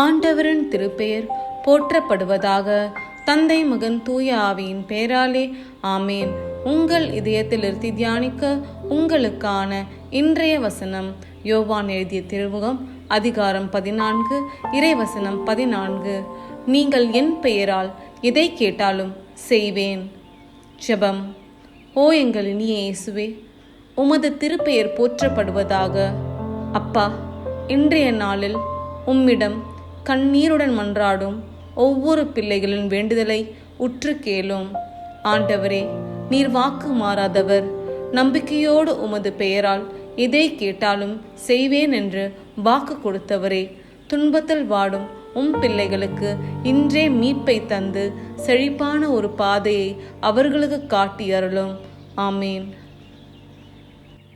ஆண்டவரின் திருப்பெயர் போற்றப்படுவதாக தந்தை மகன் தூய ஆவியின் பெயராலே ஆமேன். உங்கள் இதயத்தில் இருத்தி தியானிக்க உங்களுக்கான இன்றைய வசனம் யோவான் எழுதிய திருமுகம் அதிகாரம் பதினான்கு இறைவசனம் பதினான்கு. நீங்கள் என் பெயரால் எதை கேட்டாலும் செய்வேன். ஜெபம். ஓ எங்கள் இனிய இயேசுவே உமது திருப்பெயர் போற்றப்படுவதாக அப்பா இன்றைய நாளில் உம்மிடம் கண்ணீருடன் மன்றாடும் ஒவ்வொரு பிள்ளைகளின் வேண்டுதலை உற்று கேளும். ஆண்டவரே நீர் வாக்கு மாறாதவர். நம்பிக்கையோடு உமது பெயரால் எதை கேட்டாலும் செய்வேன் என்று வாக்கு கொடுத்தவரே. துன்பத்தில் வாடும் உம் பிள்ளைகளுக்கு இன்றே மீட்பை தந்து செழிப்பான ஒரு பாதையை அவர்களுக்கு காட்டி அருளும் ஆமேன்.